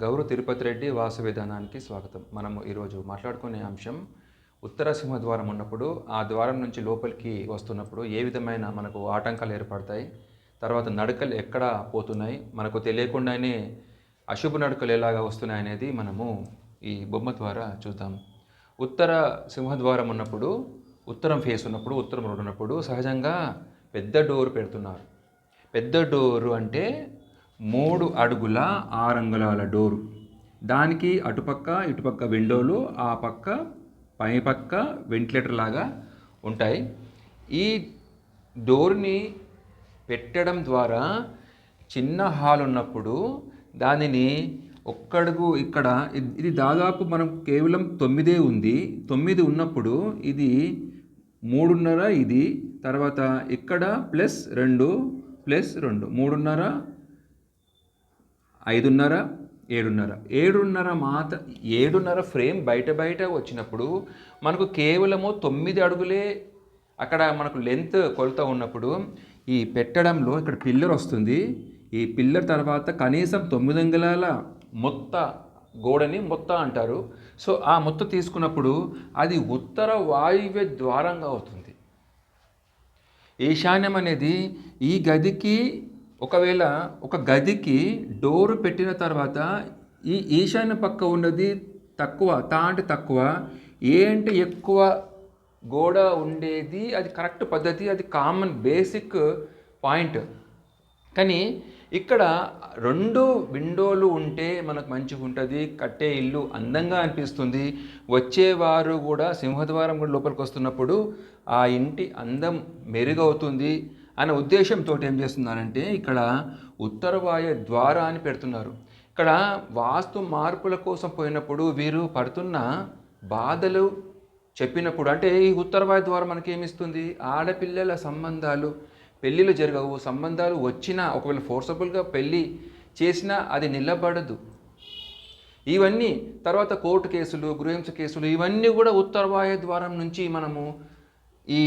గౌరవ తిరుపతి రెడ్డి వాసు విధానానికి స్వాగతం. మనము ఈరోజు మాట్లాడుకునే అంశం ఉత్తర సింహద్వారం ఉన్నప్పుడు ఆ ద్వారం నుంచి లోపలికి వస్తున్నప్పుడు ఏ విధమైన మనకు ఆటంకాలు ఏర్పడతాయి? తర్వాత నడకలు ఎక్కడ పోతున్నాయి? మనకు తెలియకుండానే అశుభ నడకలు ఎలాగా వస్తున్నాయి అనేది మనము ఈ బొమ్మ ద్వారా చూద్దాం. ఉత్తర సింహద్వారం ఉన్నప్పుడు ఉత్తరం ఫేస్ ఉన్నప్పుడు ఉత్తరం రోడ్ ఉన్నప్పుడు సహజంగా పెద్ద డోర్ పెడుతున్నారు. పెద్ద డోరు అంటే మూడు అడుగుల ఆరు అంగుళాల డోరు. దానికి అటుపక్క ఇటుపక్క విండోలు ఆ పక్క పైపక్క వెంటిలేటర్ లాగా ఉంటాయి. ఈ డోర్ని పెట్టడం ద్వారా చిన్న హాల్ ఉన్నప్పుడు దానిని ఒక్కడుగు ఇక్కడ ఇది- ఇది దాదాపు మనం కేవలం తొమ్మిదే ఉంది. తొమ్మిది ఉన్నప్పుడు ఇది మూడున్నర ఇది తర్వాత ఇక్కడ ప్లస్ రెండు ప్లస్ రెండు మూడున్నర ఐదున్నర ఏడున్నర. ఏడున్నర మాత ఏడున్నర ఫ్రేమ్ బయట బయట వచ్చినప్పుడు మనకు కేవలము తొమ్మిది అడుగులే అక్కడ మనకు లెంత్ కొలత ఉన్నప్పుడు ఈ పెట్టడంలో ఇక్కడ పిల్లర్ వస్తుంది. ఈ పిల్లర్ తర్వాత కనీసం తొమ్మిది అంగుళాల మొత్త గోడని మొత్త అంటారు. సో ఆ మొత్త తీసుకున్నప్పుడు అది ఉత్తర వాయువ్య ద్వారంగా అవుతుంది. ఈశాన్యం అనేది ఈ గదికి ఒకవేళ ఒక గదికి డోరు పెట్టిన తర్వాత ఈ ఈశాన్య పక్క ఉన్నది తక్కువ తా అంటే తక్కువ ఏ అంటే ఎక్కువ గోడ ఉండేది అది కరెక్ట్ పద్ధతి అది కామన్ బేసిక్ పాయింట్. కానీ ఇక్కడ రెండు విండోలు ఉంటే మనకు మంచిగా ఉంటుంది కట్టే ఇల్లు అందంగా అనిపిస్తుంది. వచ్చేవారు కూడా సింహద్వారం కూడా లోపలికి వస్తున్నప్పుడు ఆ ఇంటి అందం మెరుగవుతుంది. అనే ఉద్దేశంతో ఏం చేస్తున్నారంటే ఇక్కడ ఉత్తరవాయ ద్వారా ద్వార అని పెడుతున్నారు. ఇక్కడ వాస్తు మార్పుల కోసం పోయినప్పుడు వీరు పడుతున్న బాధలు చెప్పినప్పుడు అంటే ఈ ఉత్తరవాయు ద్వారా ద్వారం మనకి ఆడపిల్లల సంబంధాలు పెళ్ళిళ్ళు జరగవు. సంబంధాలు వచ్చినా ఒకవేళ ఫోర్సబుల్గా పెళ్ళి చేసినా అది నిలబడదు. ఇవన్నీ తర్వాత కోర్టు కేసులు గృహింస కేసులు ఇవన్నీ కూడా ఉత్తరవాయు ద్వారం నుంచి మనము ఈ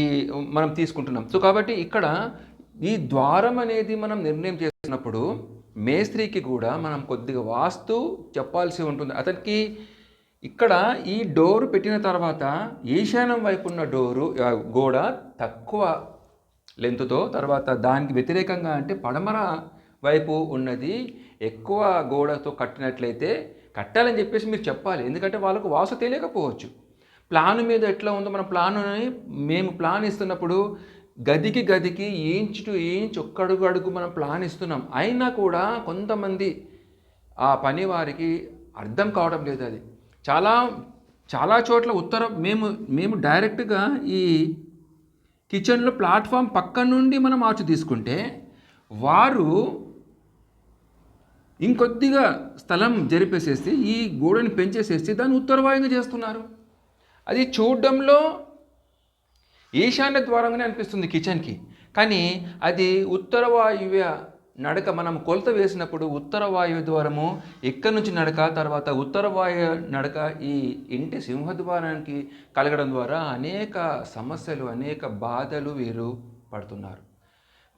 మనం తీసుకుంటున్నాం. సో కాబట్టి ఇక్కడ ఈ ద్వారం అనేది మనం నిర్ణయం చేసినప్పుడు మేస్త్రికి కూడా మనం కొద్దిగా వాస్తు చెప్పాల్సి ఉంటుంది. అతనికి ఇక్కడ ఈ డోరు పెట్టిన తర్వాత ఈశాన్యం వైపు ఉన్న డోరు గోడ తక్కువ లెంత్తో తర్వాత దానికి వ్యతిరేకంగా అంటే పడమర వైపు ఉన్నది ఎక్కువ గోడతో కట్టినట్లయితే కట్టాలని చెప్పేసి మీరు చెప్పాలి. ఎందుకంటే వాళ్ళకు వాసు తెలియకపోవచ్చు. ప్లాన్ మీద ఎట్లా ఉందో మన ప్లాన్ని మేము ప్లాన్ ఇస్తున్నప్పుడు గదికి గదికి ఇంచ్ టు ఇంచ్ ఒక్కడుగు అడుగు మనం ప్లాన్ ఇస్తున్నాం. అయినా కూడా కొంతమంది ఆ పని వారికి అర్థం కావడం లేదు అది. చాలా చాలా చోట్ల ఉత్తర మేము మేము డైరెక్ట్గా ఈ కిచెన్లో ప్లాట్ఫామ్ పక్క నుండి మనం మార్చి తీసుకుంటే వారు ఇంకొద్దిగా స్థలం జరిపేసేసి ఈ గోడని పెంచేసేసి దాన్ని ఉత్తరవాయుగా చేస్తున్నారు. అది చూడడంలో ఈశాన్య ద్వారంగానే అనిపిస్తుంది కిచెన్కి. కానీ అది ఉత్తర వాయువ్య నడక మనం కొలత వేసినప్పుడు ఉత్తర వాయువు ద్వారము ఎక్కడి నుంచి నడక తర్వాత ఉత్తర వాయు నడక ఈ ఇంటి సింహద్వారానికి కలగడం ద్వారా అనేక సమస్యలు అనేక బాధలు వీరు పడుతున్నారు.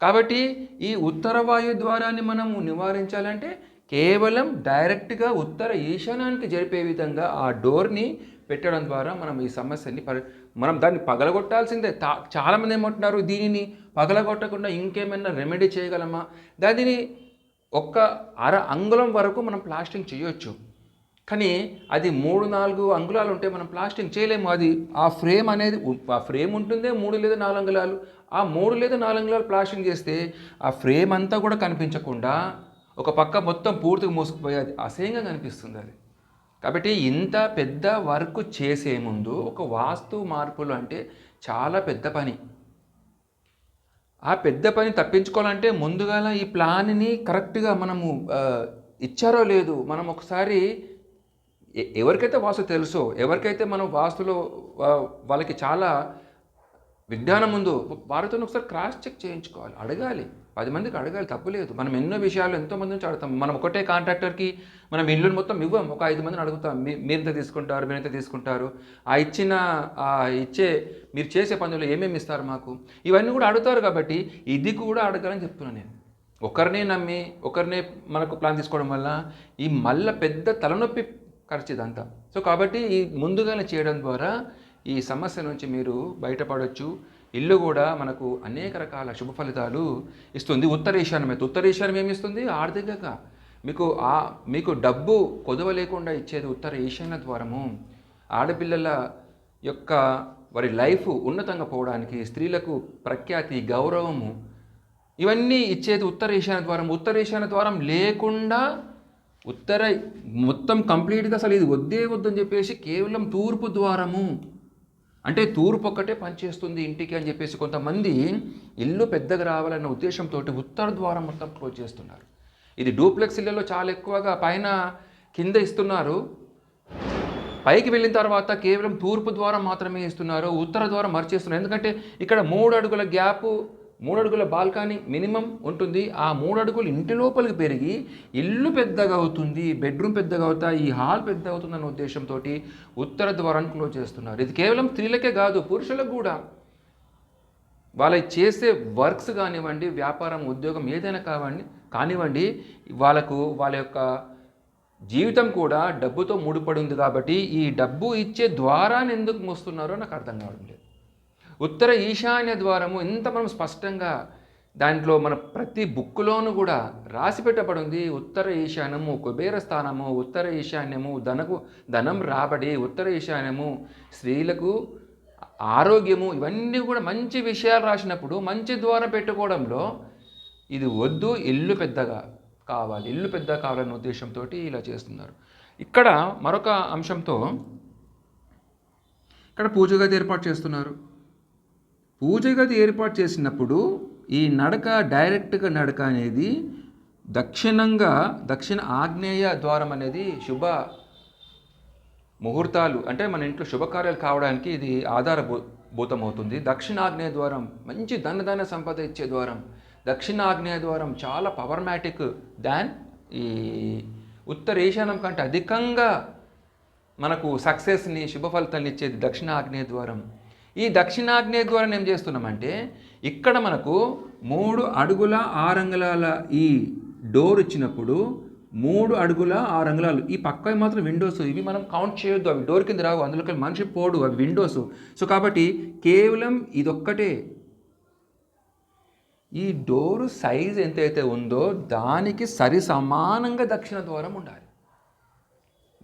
కాబట్టి ఈ ఉత్తర వాయు ద్వారాన్ని మనము నివారించాలంటే కేవలం డైరెక్ట్గా ఉత్తర ఈశాన్యానికి జరిపే విధంగా ఆ డోర్ని పెట్టడం ద్వారా మనం ఈ సమస్యని పరి మనం దాన్ని పగలగొట్టాల్సిందే. తా చాలామంది ఏమంటున్నారు దీనిని పగలగొట్టకుండా ఇంకేమైనా రెమెడీ చేయగలమా? దానిని ఒక్క అర అంగుళం వరకు మనం ప్లాస్టింగ్ చేయొచ్చు. కానీ అది మూడు నాలుగు అంగుళాలు ఉంటే మనం ప్లాస్టింగ్ చేయలేము. అది ఆ ఫ్రేమ్ అనేది ఆ ఫ్రేమ్ ఉంటుందే మూడు లేదా నాలుగు అంగుళాలు. ఆ మూడు లేదా నాలుగు అంగుళాలు ప్లాస్టింగ్ చేస్తే ఆ ఫ్రేమ్ అంతా కూడా కనిపించకుండా ఒక పక్క మొత్తం పూర్తిగా మూసుకుపోయి అది అసహ్యంగా కనిపిస్తుంది అది. కాబట్టి ఇంత పెద్ద వర్క్ చేసే ముందు ఒక వాస్తు మార్పులు అంటే చాలా పెద్ద పని. ఆ పెద్ద పని తప్పించుకోవాలంటే ముందుగా ఈ ప్లాన్ని కరెక్ట్గా మనము ఇచ్చారో లేదు మనం ఒకసారి ఎ- ఎవరికైతే వాస్తు తెలుసో ఎవరికైతే మనం వాస్తులో వాళ్ళకి చాలా విజ్ఞానం ఉందో వారితో ఒకసారి క్రాస్ చెక్ చేయించుకోవాలి అడగాలి. పది మందికి అడగాలి తప్పులేదు మనం ఎన్నో విషయాలు ఎంతో మంది నుంచి అడుగుతాం. మనం ఒకటే కాంట్రాక్టర్కి మనం ఇల్లుని మొత్తం ఇవ్వం. ఒక ఐదు మందిని అడుగుతాం. మీ తీసుకుంటారు మీరు తీసుకుంటారు. ఆ ఇచ్చిన ఆ ఇచ్చే మీరు చేసే పనులు ఏమేమి ఇస్తారు మాకు? ఇవన్నీ కూడా అడుగుతారు కాబట్టి ఇది కూడా అడగాలని చెప్తున్నాను నేను. ఒకరినే నమ్మి ఒకరినే మనకు ప్లాన్ తీసుకోవడం వల్ల ఈ మళ్ళీ పెద్ద తలనొప్పి ఖర్చు ఇదంతా సో కాబట్టి ఈ ముందుగానే చేయడం ద్వారా ఈ సమస్య నుంచి మీరు బయటపడవచ్చు ఇల్లు కూడా మనకు అనేక రకాల శుభ ఫలితాలు ఇస్తుంది. ఉత్తర ఈశాన్యం అయితే ఉత్తర ఏమి ఇస్తుంది? ఆర్థికంగా. మీకు ఆ మీకు డబ్బు కొదవ లేకుండా ఇచ్చేది ఉత్తర ఈశాన్య ద్వారము. ఆడపిల్లల యొక్క వారి లైఫ్ ఉన్నతంగా పోవడానికి స్త్రీలకు ప్రఖ్యాతి గౌరవము ఇవన్నీ ఇచ్చేది ఉత్తర ఈశాన్య ద్వారం. ఉత్తర ఈశాన్య ద్వారం లేకుండా ఉత్తర మొత్తం కంప్లీట్గా అసలు ఇది వద్దే వద్దని చెప్పేసి కేవలం తూర్పు ద్వారము. అంటే తూర్పు ఒక్కటే పనిచేస్తుంది ఇంటికి అని చెప్పేసి కొంతమంది ఇల్లు పెద్దగా రావాలన్న ఉద్దేశంతో ఉత్తర ద్వారం మొత్తం క్లోజ్ చేస్తున్నారు. ఇది డూప్లెక్స్ ఇళ్ళలో చాలా ఎక్కువగా పైన కింద ఇస్తున్నారు. పైకి వెళ్ళిన తర్వాత కేవలం తూర్పు ద్వారం మాత్రమే ఇస్తున్నారు ఉత్తర ద్వారం మర్చేస్తున్నారు. ఎందుకంటే ఇక్కడ మూడు అడుగుల గ్యాపు మూడడుగుల బాల్కానీ బాల్కనీ మినిమం ఉంటుంది. ఆ మూడడుగులు ఇంటి లోపలికి పెరిగి ఇల్లు పెద్దగా అవుతుంది బెడ్రూమ్ పెద్దగా అవుతాయి ఈ హాల్ పెద్ద అవుతుందన్న ఉద్దేశంతో ఉత్తర ద్వారాన్ని క్లోజ్ చేస్తున్నారు. ఇది కేవలం స్త్రీలకే కాదు పురుషులకు కూడా. వాళ్ళ చేసే వర్క్స్ కానివ్వండి వ్యాపారం ఉద్యోగం ఏదైనా కావండి కానివ్వండి వాళ్ళకు వాళ్ళ యొక్క జీవితం కూడా డబ్బుతో ముడిపడి ఉంది కాబట్టి ఈ డబ్బు ఇచ్చే ద్వారాన్ని ఎందుకు మోస్తున్నారో నాకు అర్థం కావడం లేదు. ఉత్తర ఈశాన్య ద్వారము ఎంత మనం స్పష్టంగా దాంట్లో మన ప్రతి బుక్కులోనూ కూడా రాసి పెట్టబడింది ఉత్తర ఈశాన్యము కుబేర స్థానము ఉత్తర ఈశాన్యము ధనకు ధనం రాబడి ఉత్తర ఈశాన్యము స్త్రీలకు ఆరోగ్యము ఇవన్నీ కూడా మంచి విషయాలు రాసినప్పుడు మంచి ద్వారం పెట్టుకోవడంలో ఇది వద్దు ఇల్లు పెద్దగా కావాలి. ఇల్లు పెద్ద కావాలన్న ఉద్దేశంతో ఇలా చేస్తున్నారు. ఇక్కడ మరొక అంశంతో ఇక్కడ పూజ గది ఏర్పాటు చేస్తున్నారు. పూజ గది ఏర్పాటు చేసినప్పుడు ఈ నడక డైరెక్ట్గా నడక అనేది దక్షిణంగా దక్షిణ ఆగ్నేయ ద్వారం అనేది శుభ ముహూర్తాలు అంటే మన ఇంట్లో శుభకార్యాలు కావడానికి ఇది ఆధారభూభూతమవుతుంది దక్షిణ ఆగ్నేయ ద్వారం మంచి ధనధన సంపద ఇచ్చే ద్వారం. దక్షిణ ఆగ్నేయ ద్వారం చాలా పవర్మాటిక్ దాన్. ఈ ఉత్తర ఈశాన్యం కంటే అధికంగా మనకు సక్సెస్ని శుభ ఫలితాలను ఇచ్చేది దక్షిణాగ్నేయ ద్వారం. ఈ దక్షిణాగ్నేయ ద్వారా ఏం చేస్తున్నామంటే ఇక్కడ మనకు మూడు అడుగుల ఆరు ఈ డోర్ ఇచ్చినప్పుడు మూడు అడుగుల ఆరు అంగుళాలు ఈ పక్క మాత్రం విండోస్ ఇవి మనం కౌంట్ చేయొద్దు. అవి డోర్ కింద రావు అందులోకి మనిషి పోడు. అవి విండోస్. సో కాబట్టి కేవలం ఇదొక్కటే. ఈ డోరు సైజ్ ఎంతైతే ఉందో దానికి సరి సమానంగా దక్షిణ ద్వారం ఉండాలి.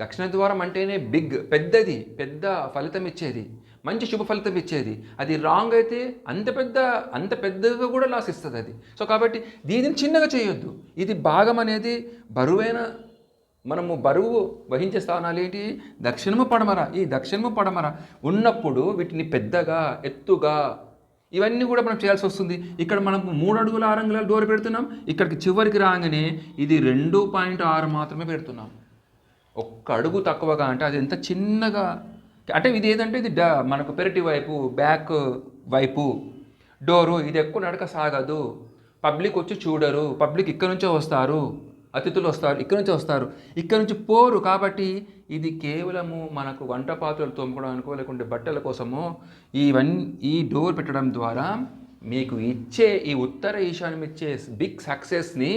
దక్షిణ ద్వారం అంటేనే బిగ్ పెద్దది పెద్ద ఫలితం ఇచ్చేది. మంచి శుభ ఫలితం ఇచ్చేది. అది రాంగ్ అయితే అంత పెద్ద అంత పెద్దగా కూడా లాస్ ఇస్తుంది అది. సో కాబట్టి దీనిని చిన్నగా చేయొద్దు. ఇది భాగం అనేది బరువైన మనము బరువు వహించే స్థానాలు ఏంటి? దక్షిణము పడమర. ఈ దక్షిణము పడమర ఉన్నప్పుడు వీటిని పెద్దగా ఎత్తుగా ఇవన్నీ కూడా మనం చేయాల్సి వస్తుంది. ఇక్కడ మనం మూడు అడుగుల ఆరు అంగుళాలు డోర్ పెడుతున్నాం. ఇక్కడికి చివరికి రాగానే ఇది రెండు పాయింట్ ఆరు మాత్రమే పెడుతున్నాం. ఒక్క అడుగు తక్కువగా అంటే అది ఎంత చిన్నగా అంటే ఇది ఏదంటే ఇది మనకు పెరటి వైపు బ్యాక్ వైపు డోరు ఇది ఎక్కువ నడక సాగదు. పబ్లిక్ వచ్చి చూడరు. పబ్లిక్ ఇక్కడ నుంచే వస్తారు. అతిథులు వస్తారు. ఇక్కడ నుంచి వస్తారు. ఇక్కడ నుంచి పోరు కాబట్టి ఇది కేవలము మనకు వంట పాత్రలు తోముకోవడానికో లేకుంటే బట్టల కోసమో ఇవన్నీ ఈ డోర్ పెట్టడం ద్వారా మీకు ఇచ్చే ఈ ఉత్తర ఈశాన్యం ఇచ్చే బిగ్ సక్సెస్ని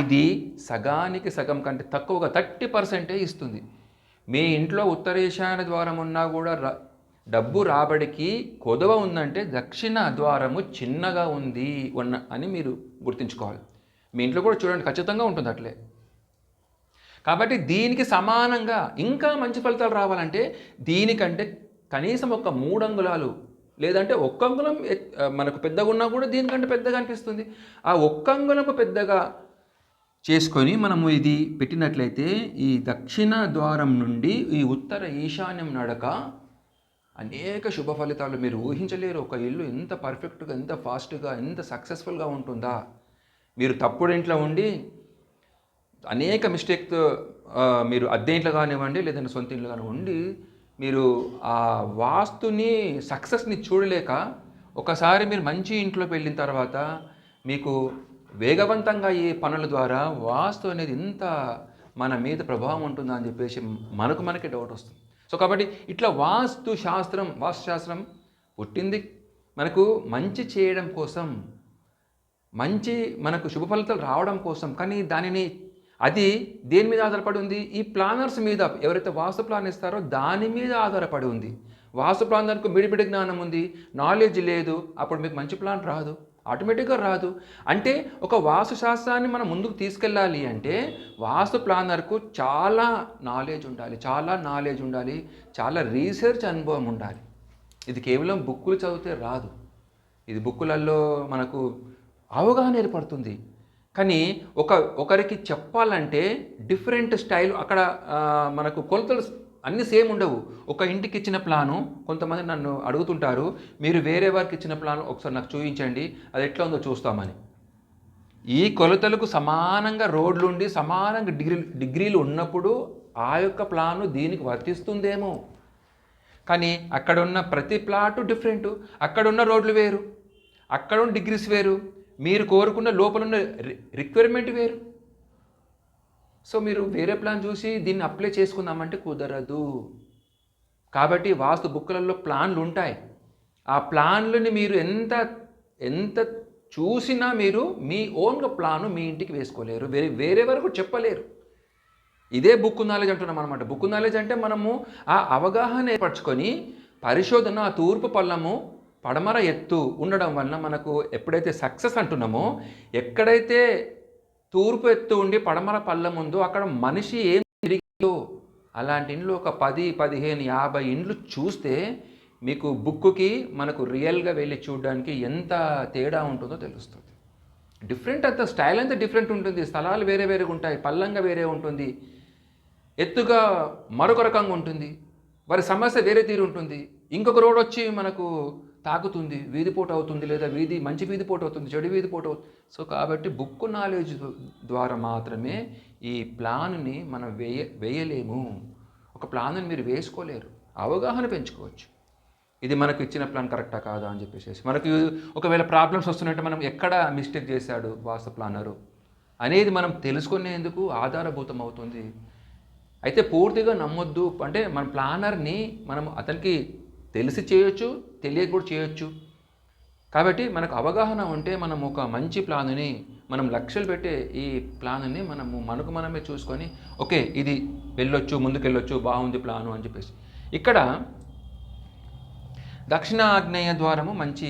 ఇది సగానికి సగం కంటే తక్కువగా థర్టీ పర్సెంటే ఇస్తుంది. మీ ఇంట్లో ఉత్తర ఈశాన్య ద్వారం ఉన్నా కూడా ర డబ్బు రాబడికి కొదవ ఉందంటే దక్షిణ ద్వారము చిన్నగా ఉంది ఉన్న అని మీరు గుర్తుంచుకోవాలి. మీ ఇంట్లో కూడా చూడండి ఖచ్చితంగా ఉంటుంది అట్లే. కాబట్టి దీనికి సమానంగా ఇంకా మంచి ఫలితాలు రావాలంటే దీనికంటే కనీసం ఒక మూడు అంగుళాలు లేదంటే ఒక్క అంగుళం మనకు పెద్దగా ఉన్నా కూడా దీనికంటే పెద్దగా అనిపిస్తుంది. ఆ ఒక్క అంగుళము పెద్దగా చేసుకొని మనము ఇది పెట్టినట్లయితే ఈ దక్షిణ ద్వారం నుండి ఈ ఉత్తర ఈశాన్యం నడక అనేక శుభ ఫలితాలు మీరు ఊహించలేరు. ఒక ఇల్లు ఎంత పర్ఫెక్ట్గా ఎంత ఫాస్ట్గా ఎంత సక్సెస్ఫుల్గా ఉంటుందా? మీరు తప్పుడు ఇంట్లో ఉండి అనేక మిస్టేక్ మీరు అద్దె ఇంట్లో కానివ్వండి లేదంటే సొంత ఇంట్లో కానివ్వండి ఉండి మీరు ఆ వాస్తుని సక్సెస్ని చూడలేక ఒకసారి మీరు మంచి ఇంట్లోకి వెళ్ళిన తర్వాత మీకు వేగవంతంగా ఈ పనుల ద్వారా వాస్తు అనేది ఇంత మన మీద ప్రభావం ఉంటుందా అని చెప్పేసి మనకు మనకి డౌట్ వస్తుంది. సో కాబట్టి ఇట్లా వాస్తు శాస్త్రం వాస్తు శాస్త్రం పుట్టింది మనకు మంచి చేయడం కోసం మంచి మనకు శుభ ఫలితాలు రావడం కోసం కానీ దానిని అది దేని మీద ఆధారపడి ఉంది? ఈ ప్లానర్స్ మీద ఎవరైతే వాస్తు ప్లాన్ ఇస్తారో దాని మీద ఆధారపడి ఉంది. వాస్తు ప్లాన్కి మిడిపిడి జ్ఞానం ఉంది. నాలెడ్జ్ లేదు. అప్పుడు మీకు మంచి ప్లాన్ రాదు. ఆటోమేటిక్గా రాదు. అంటే ఒక వాస్తు శాస్త్రాన్ని మనం ముందుకు తీసుకెళ్ళాలి అంటే వాస్తు ప్లానర్కు చాలా నాలెడ్జ్ ఉండాలి చాలా నాలెడ్జ్ ఉండాలి చాలా రీసెర్చ్ అనుభవం ఉండాలి. ఇది కేవలం బుక్కులు చదివితే రాదు. ఇది బుక్కులలో మనకు అవగాహన ఏర్పడుతుంది. కానీ ఒక ఒకరికి చెప్పాలంటే డిఫరెంట్ స్టైల్ అక్కడ మనకు కొలతలు అన్నీ సేమ్ ఉండవు. ఒక ఇంటికి ఇచ్చిన ప్లాను కొంతమంది నన్ను అడుగుతుంటారు మీరు వేరే వారికి ఇచ్చిన ప్లాన్ ఒకసారి నాకు చూపించండి అది ఎట్లా ఉందో చూస్తామని. ఈ కొలతలకు సమానంగా రోడ్లుండి సమానంగా డిగ్రీ డిగ్రీలు ఉన్నప్పుడు ఆ యొక్క ప్లాను దీనికి వర్తిస్తుందేమో. కానీ అక్కడ ఉన్న ప్రతి ప్లాటు డిఫరెంట్. అక్కడ ఉన్న రోడ్లు వేరు. అక్కడ ఉన్న డిగ్రీస్ వేరు. మీరు కోరుకున్న లోపల ఉన్న రిక్వైర్మెంట్ వేరు. సో మీరు వేరే ప్లాన్ చూసి దీన్ని అప్లై చేసుకుందామంటే కుదరదు. కాబట్టి వాస్తు బుక్కులలో ప్లాన్లు ఉంటాయి ఆ ప్లాన్లని మీరు ఎంత ఎంత చూసినా మీరు మీ ఓన్గా ప్లాను మీ ఇంటికి వేసుకోలేరు. వేరే వేరే వరకు చెప్పలేరు. ఇదే బుక్ నాలెడ్జ్ అంటున్నాం అనమాట బుక్ నాలెడ్జ్ అంటే మనము ఆ అవగాహన ఏర్పరచుకొని పరిశోధన ఆ తూర్పు పల్లము పడమర ఎత్తు ఉండడం వలన మనకు ఎప్పుడైతే సక్సెస్ అంటున్నామో ఎక్కడైతే తూర్పు ఎత్తు ఉండి పడమర పల్లం ఉందో అక్కడ మనిషి ఏం తిరిగిందో. అలాంటి ఇండ్లు ఒక పది పదిహేను యాభై ఇండ్లు చూస్తే మీకు బుక్కుకి మనకు రియల్గా వెళ్ళి చూడడానికి ఎంత తేడా ఉంటుందో తెలుస్తుంది. డిఫరెంట్ అంత స్టైల్ అంతా డిఫరెంట్ ఉంటుంది. స్థలాలు వేరే వేరేగా ఉంటాయి. పల్లంగా వేరే ఉంటుంది. ఎత్తుగా మరొక రకంగా ఉంటుంది. వారి సమస్య వేరే తీరు ఉంటుంది. ఇంకొక రోడ్ వచ్చి మనకు తాకుతుంది వీధిపోటు అవుతుంది లేదా వీధి మంచి వీధిపోటు అవుతుంది చెడు వీధిపోటు అవుతుంది. సో కాబట్టి బుక్ నాలెడ్జ్ ద్వారా మాత్రమే ఈ ప్లాన్ని మనం వేయ వేయలేము. ఒక ప్లాన్ని మీరు వేసుకోలేరు. అవగాహన పెంచుకోవచ్చు. ఇది మనకు ఇచ్చిన ప్లాన్ కరెక్టా కాదా అని చెప్పేసి మనకు ఒకవేళ ప్రాబ్లమ్స్ వస్తున్నట్టు మనం ఎక్కడ మిస్టేక్ చేశాడు వాస్తు ప్లానరు? అనేది మనం తెలుసుకునేందుకు ఆధారభూతం అవుతుంది. అయితే పూర్తిగా నమ్మొద్దు. అంటే మన ప్లానర్ని మనం అతనికి తెలిసి చేయొచ్చు తెలియక కూడా చేయొచ్చు. కాబట్టి మనకు అవగాహన ఉంటే మనం ఒక మంచి ప్లాన్ని మనం లక్ష్యాలు పెట్టే ఈ ప్లాన్ని మనము మనకు మనమే చూసుకొని ఓకే ఇది వెళ్ళొచ్చు ముందుకెళ్ళొచ్చు బాగుంది ప్లాను అని చెప్పేసి. ఇక్కడ దక్షిణ ఆగ్నేయ ద్వారము మంచి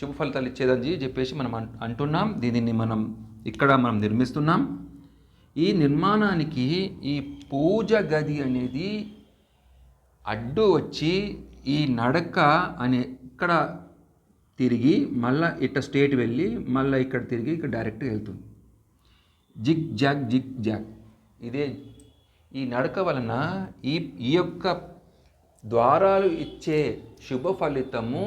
శుభ ఫలితాలు ఇచ్చేదని చెప్పేసి మనం అంటున్నాం. దీనిని మనం ఇక్కడ మనం నిర్మిస్తున్నాం. ఈ నిర్మాణానికి ఈ పూజ గది అనేది అడ్డు వచ్చి ఈ నడక అనే ఇక్కడ తిరిగి మళ్ళా ఇట్ట స్టేట్ వెళ్ళి మళ్ళీ ఇక్కడ తిరిగి ఇక్కడ డైరెక్ట్గా వెళ్తుంది. Zig zag zig zag. ఇదే ఈ నడక వలన ఈ ఈ యొక్క ద్వారాలు ఇచ్చే శుభ ఫలితము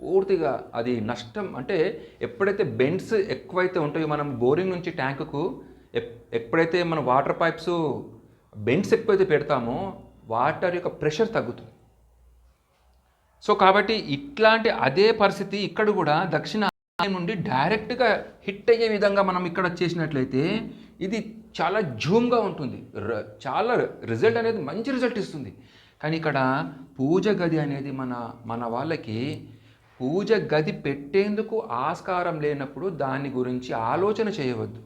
పూర్తిగా అది నష్టం అంటే ఎప్పుడైతే బెండ్స్ ఎక్కువైతే ఉంటాయో మనం బోరింగ్ నుంచి ట్యాంకుకు ఎప్పుడైతే మన వాటర్ పైప్స్ బెండ్స్ ఎక్కువైతే పెడతామో వాటర్ యొక్క ప్రెషర్ తగ్గుతుంది. సో కాబట్టి ఇట్లాంటి అదే పరిస్థితి ఇక్కడ కూడా దక్షిణ నుండి డైరెక్ట్గా హిట్ అయ్యే విధంగా మనం ఇక్కడ చేసినట్లయితే ఇది చాలా జూమ్గా ఉంటుంది. ర- చాలా రిజల్ట్ అనేది మంచి రిజల్ట్ ఇస్తుంది. కానీ ఇక్కడ పూజ గది అనేది మన మన వాళ్ళకి పూజ గది పెట్టేందుకు ఆస్కారం లేనప్పుడు దాని గురించి ఆలోచన చేయవద్దు.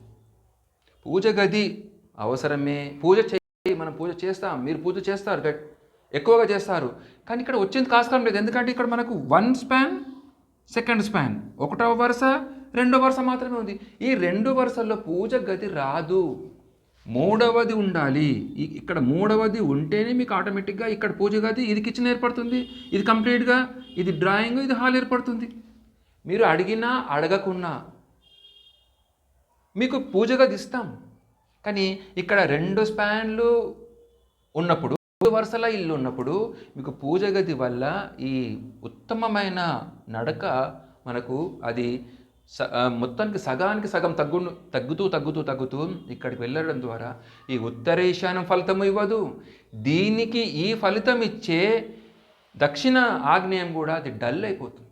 పూజ గది అవసరమే. పూజ చేయి మనం పూజ చేస్తాం మీరు పూజ చేస్తారు ఎక్కువగా చేస్తారు. కానీ ఇక్కడ వచ్చేందుకు ఆస్కారం లేదు. ఎందుకంటే ఇక్కడ మనకు వన్ స్పాన్ సెకండ్ స్పాన్ ఒకటవ వరుస రెండో వరుస మాత్రమే ఉంది. ఈ రెండు వరుసల్లో పూజ గది రాదు. మూడవది ఉండాలి. ఇక్కడ మూడవది ఉంటేనే మీకు ఆటోమేటిక్గా ఇక్కడ పూజ గది ఇది కిచెన్ ఏర్పడుతుంది ఇది కంప్లీట్గా ఇది డ్రాయింగ్ ఇది హాల్ ఏర్పడుతుంది. మీరు అడిగినా అడగకున్నా మీకు పూజ గది ఇస్తాం. కానీ ఇక్కడ రెండు స్పాన్లు ఉన్నప్పుడు వరుసల ఇల్లు ఉన్నప్పుడు మీకు పూజ గది వల్ల ఈ ఉత్తమమైన నడక మనకు అది స మొత్తానికి సగానికి సగం తగ్గు తగ్గుతూ తగ్గుతూ తగ్గుతూ ఇక్కడికి వెళ్ళడం ద్వారా ఈ ఉత్తర ఈశాన్యం ఫలితం ఇవ్వదు. దీనికి ఈ ఫలితం ఇచ్చే దక్షిణ ఆగ్నేయం కూడా అది డల్ అయిపోతుంది.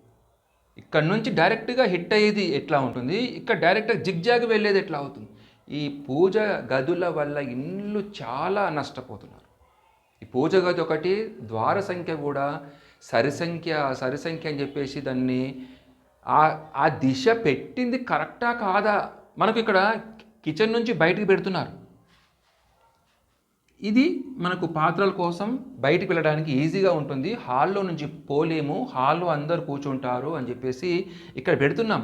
ఇక్కడ నుంచి డైరెక్ట్గా హిట్ అయ్యేది ఎట్లా ఉంటుంది? ఇక్కడ డైరెక్ట్గా జిగ్జాగ్ వెళ్ళేది ఎట్లా అవుతుంది? ఈ పూజ గదుల వల్ల ఇల్లు చాలా నష్టపోతున్నారు. ఈ పూజ గది ఒకటి ద్వార సంఖ్య కూడా సరి సంఖ్య సరి సంఖ్య అని చెప్పేసి దాన్ని ఆ ఆ దిశ పెట్టింది కరెక్టా కాదా? మనకు ఇక్కడ కిచెన్ నుంచి బయటికి పెడుతున్నారు. ఇది మనకు పాత్రల కోసం బయటికి వెళ్ళడానికి ఈజీగా ఉంటుంది. హాల్లో నుంచి పోలేము హాల్లో అందరు కూర్చుంటారు అని చెప్పేసి ఇక్కడ పెడుతున్నాం.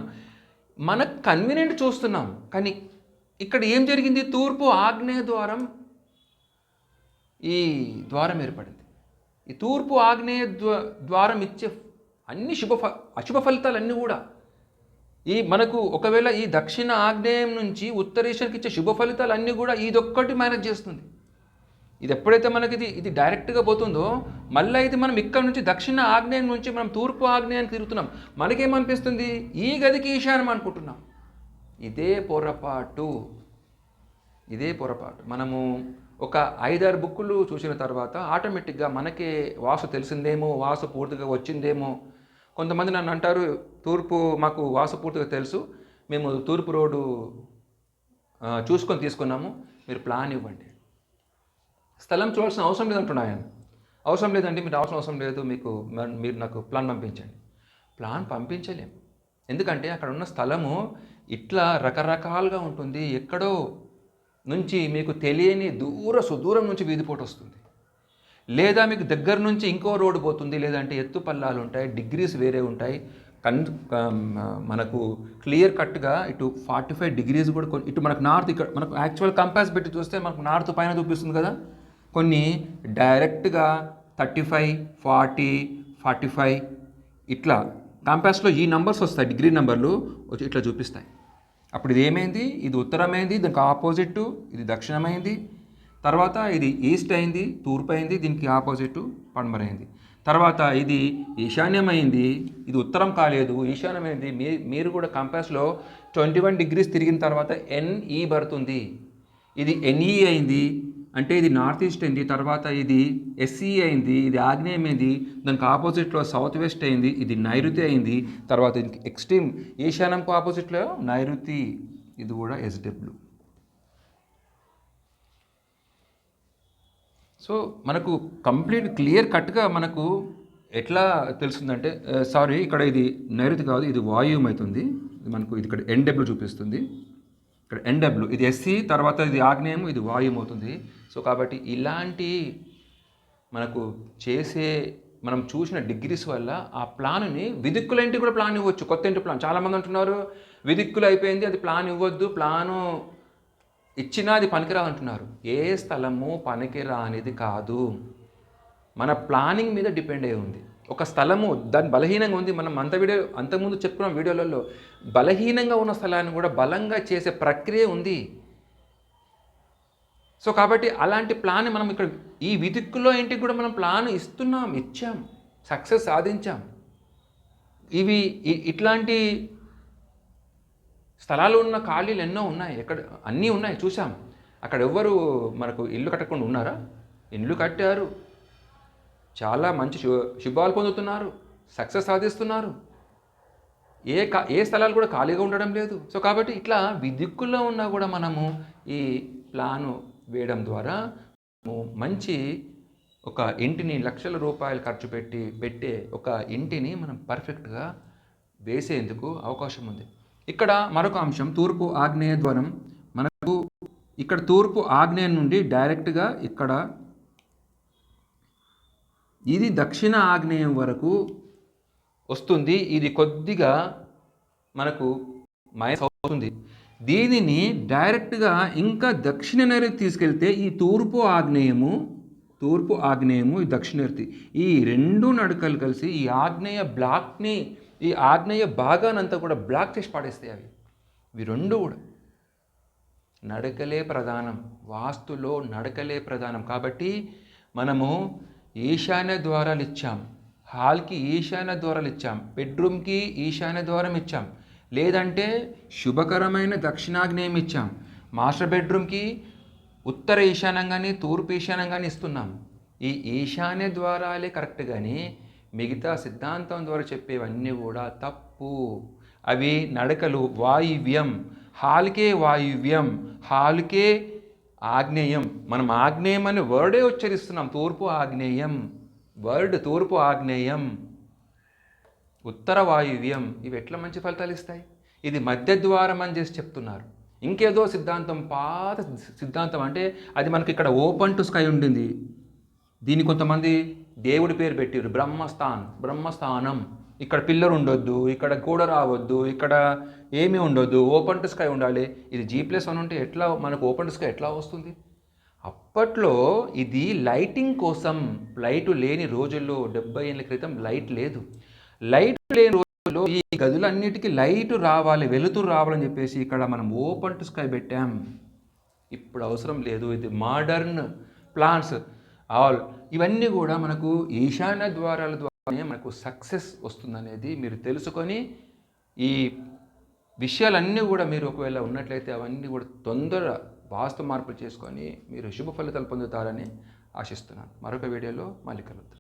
మనకు కన్వీనియంట్ చూస్తున్నాం. కానీ ఇక్కడ ఏం జరిగింది? తూర్పు ఆగ్నేయ ద్వారం ఈ ద్వారం ఏర్పడింది. ఈ తూర్పు ఆగ్నేయ ద్వారం ఇచ్చే అన్ని శుభ అశుభ ఫలితాలన్నీ కూడా ఈ మనకు ఒకవేళ ఈ దక్షిణ ఆగ్నేయం నుంచి ఉత్తరేషన్కి ఇచ్చే శుభ ఫలితాలు అన్నీ కూడా ఇదొక్కటి మేనేజ్ చేస్తుంది. ఇది ఎప్పుడైతే మనకి ఇది ఇది డైరెక్ట్గా పోతుందో మళ్ళీ ఇది మనం ఇక్కడ నుంచి దక్షిణ ఆగ్నేయం నుంచి మనం తూర్పు ఆగ్నేయానికి తిరుగుతున్నాం. మనకేమనిపిస్తుంది? ఈ గదికి ఈశాన్యం అనుకుంటున్నాం. ఇదే పొరపాటు. ఇదే పొరపాటు. మనము ఒక ఐదారు బుక్కులు చూసిన తర్వాత ఆటోమేటిక్గా మనకే వాసు తెలిసిందేమో వాసు పూర్తిగా వచ్చిందేమో. కొంతమంది నన్ను అంటారు తూర్పు మాకు వాసు పూర్తిగా తెలుసు మేము తూర్పు రోడ్డు చూసుకొని తీసుకున్నాము మీరు ప్లాన్ ఇవ్వండి. స్థలం చూడాల్సిన అవసరం లేదంటున్నా ఆయన అవసరం లేదండి మీరు అవసరం అవసరం లేదు మీకు మీరు నాకు ప్లాన్ పంపించండి. ప్లాన్ పంపించలేం. ఎందుకంటే అక్కడ ఉన్న స్థలము ఇట్లా రకరకాలుగా ఉంటుంది. ఎక్కడో నుంచి మీకు తెలియని దూర సుదూరం నుంచి వీధిపోటు వస్తుంది. లేదా మీకు దగ్గర నుంచి ఇంకో రోడ్డు పోతుంది లేదంటే ఎత్తు పల్లాలు ఉంటాయి డిగ్రీస్ వేరే ఉంటాయి. కన్ మనకు క్లియర్ కట్గా ఇటు ఫార్టీ ఫైవ్ డిగ్రీస్ కూడా కొన్ని ఇటు మనకు నార్త్ ఇక్కడ మనకు యాక్చువల్ కంపాస్ పెట్టి చూస్తే మనకు నార్త్ పైన చూపిస్తుంది కదా. కొన్ని డైరెక్ట్గా thirty five forty forty five ఇట్లా. కంపాస్లో ఈ నంబర్స్ వస్తాయి డిగ్రీ నెంబర్లు ఇట్లా చూపిస్తాయి. అప్పుడు ఇది ఏమైంది? ఇది ఉత్తరమైంది దీనికి ఆపోజిట్ ఇది దక్షిణమైంది. తర్వాత ఇది ఈస్ట్ అయింది తూర్పు అయింది దీనికి ఆపోజిట్ పడమరైంది. తర్వాత ఇది ఈశాన్యమైంది ఇది ఉత్తరం కాలేదు. ఈశాన్యమైంది మీ మీరు కూడా కంపాస్లో ట్వంటీ వన్ డిగ్రీస్ తిరిగిన తర్వాత ఎన్ఈ పడుతుంది. ఇది ఎన్ఈ అయింది. అంటే ఇది నార్త్ ఈస్ట్ అయింది తర్వాత ఇది ఎస్సీ అయింది ఇది ఆగ్నేయం అయింది దానికి ఆపోజిట్లో సౌత్ వెస్ట్ అయింది ఇది నైరుతి అయింది తర్వాత దీనికి ఎక్స్ట్రీమ్ ఈశాన్యంకు ఆపోజిట్లో నైరుతి ఇది కూడా ఎస్డబ్ల్యూ. సో మనకు కంప్లీట్ క్లియర్ కట్గా మనకు ఎట్లా తెలుస్తుందంటే సారీ ఇక్కడ ఇది నైరుతి కాదు ఇది వాయువ్యం అవుతుంది మనకు ఇది ఇక్కడ ఎన్డబ్ల్యూ చూపిస్తుంది. ఇక్కడ ఎన్డబ్ల్యూ ఇది ఎస్సీ తర్వాత ఇది ఆగ్నేయం ఇది వాయువ్యం అవుతుంది. సో కాబట్టి ఇలాంటి మనకు చేసే మనం చూసిన డిగ్రీస్ వల్ల ఆ ప్లాన్ని విదిక్కుల ఇంటికి కూడా ప్లాన్ ఇవ్వచ్చు. కొత్త ఇంటి ప్లాన్. చాలామంది అంటున్నారు విదిక్కులు అయిపోయింది అది ప్లాన్ ఇవ్వద్దు ప్లాను ఇచ్చినా అది పనికిరాదంటున్నారు ఏ స్థలము పనికిరానిది కాదు. మన ప్లానింగ్ మీద డిపెండ్ అయి ఉంది. ఒక స్థలము దాని బలహీనంగా ఉంది. మనం అంత వీడియో అంతకుముందు చెప్పుకున్న వీడియోలలో బలహీనంగా ఉన్న స్థలాన్ని కూడా బలంగా చేసే ప్రక్రియ ఉంది. సో కాబట్టి అలాంటి ప్లాన్ మనం ఇక్కడ ఈ విదిక్కులో ఇంటికి కూడా మనం ప్లాన్ ఇస్తున్నాం ఇచ్చాం సక్సెస్ సాధించాం. ఇవి ఇట్లాంటి స్థలాలు ఉన్న ఖాళీలు ఎన్నో ఉన్నాయి. ఎక్కడ అన్నీ ఉన్నాయి చూసాం అక్కడ ఎవ్వరు మనకు ఇల్లు కట్టకుండా ఉన్నారా? ఇల్లు కట్టారు. చాలా మంచి శుభాలు పొందుతున్నారు. సక్సెస్ సాధిస్తున్నారు. ఏ కా ఏ స్థలాలు కూడా ఖాళీగా ఉండడం లేదు. సో కాబట్టి ఇట్లా విదిక్కుల్లో ఉన్నా కూడా మనము ఈ ప్లాను వేయడం ద్వారా మంచి ఒక ఇంటిని లక్షల రూపాయలు ఖర్చు పెట్టి పెట్టే ఒక ఇంటిని మనం పర్ఫెక్ట్గా వేసేందుకు అవకాశం ఉంది. ఇక్కడ మరొక అంశం తూర్పు ఆగ్నేయ ద్వారం మనకు ఇక్కడ తూర్పు ఆగ్నేయం నుండి డైరెక్ట్గా ఇక్కడ ఇది దక్షిణ ఆగ్నేయం వరకు వస్తుంది. ఇది కొద్దిగా మనకు మైనస్ అవుతుంది. దీనిని డైరెక్ట్గా ఇంకా దక్షిణ నైరుతి తీసుకెళ్తే ఈ తూర్పు ఆగ్నేయము తూర్పు ఆగ్నేయము ఈ దక్షిణ నైరుతి ఈ రెండు నడుకలు కలిసి ఈ ఆగ్నేయ బ్లాక్ని ఈ ఆగ్నేయ భాగానంతా కూడా బ్లాక్ చేసి పాడేస్తాయి అవి. ఇవి రెండు కూడా. నడకలే ప్రధానం. వాస్తులో నడకలే ప్రధానం. కాబట్టి మనము ఈశాన్య ద్వారాలు ఇచ్చాం. హాల్కి ఈశాన్య ద్వారాలు ఇచ్చాం. బెడ్రూమ్కి ఈశాన్య ద్వారం ఇచ్చాం. లేదంటే శుభకరమైన దక్షిణాగ్నేయం ఇచ్చాం. మాస్టర్ బెడ్రూమ్కి ఉత్తర ఈశాన్యం కానీ తూర్పు ఈశాన్యం కానీ ఇస్తున్నాం. ఈ ఈశాన్య ద్వారాలే కరెక్ట్ కానీ మిగతా సిద్ధాంతం ద్వారా చెప్పేవన్నీ కూడా తప్పు. అవి నడకలు వాయువ్యం హాల్కే వాయువ్యం హాల్కే ఆగ్నేయం. మనం ఆగ్నేయం అనే వర్డే ఉచ్చరిస్తున్నాం. తూర్పు ఆగ్నేయం. వర్డ్ తూర్పు ఆగ్నేయం. ఉత్తర వాయువ్యం ఇవి ఎట్లా మంచి ఫలితాలు ఇస్తాయి? ఇది మధ్య ద్వారం అని చేసి చెప్తున్నారు. ఇంకేదో సిద్ధాంతం పాత సిద్ధాంతం అంటే అది మనకి ఇక్కడ ఓపెన్ టు స్కై ఉండింది. దీన్ని కొంతమంది దేవుడి పేరు పెట్టారు బ్రహ్మస్థాన్ బ్రహ్మస్థానం. ఇక్కడ పిల్లర్ ఉండొద్దు ఇక్కడ గోడ రావద్దు ఇక్కడ ఏమీ ఉండొద్దు ఓపెన్ టు స్కై ఉండాలి. ఇది జీ ప్లస్ వన్ ఉంటే ఎట్లా మనకు ఓపెన్ టు స్కై ఎట్లా వస్తుంది? అప్పట్లో ఇది లైటింగ్ కోసం లైట్ లేని రోజుల్లో డెబ్బై ఏళ్ళ క్రితం లైట్ లేదు. లైట్ లేని రోజుల్లో ఈ గదులన్నిటికీ లైట్ రావాలి వెలుతురు రావాలని చెప్పేసి ఇక్కడ మనం ఓపెన్ టు స్కై పెట్టాం. ఇప్పుడు అవసరం లేదు. ఇది మోడర్న్ ప్లాన్స్ ఆల్ ఇవన్నీ కూడా మనకు ఈశాన్య ద్వారాల ద్వారానే మనకు సక్సెస్ వస్తుందనేది మీరు తెలుసుకొని ఈ విషయాలన్నీ కూడా మీరు ఒకవేళ ఉన్నట్లయితే అవన్నీ కూడా తొందర వాస్తు మార్పులు చేసుకొని మీరు శుభ ఫలితాలు పొందుతారని ఆశిస్తున్నాను. మరొక వీడియోలో మళ్ళీ కలుద్దాం.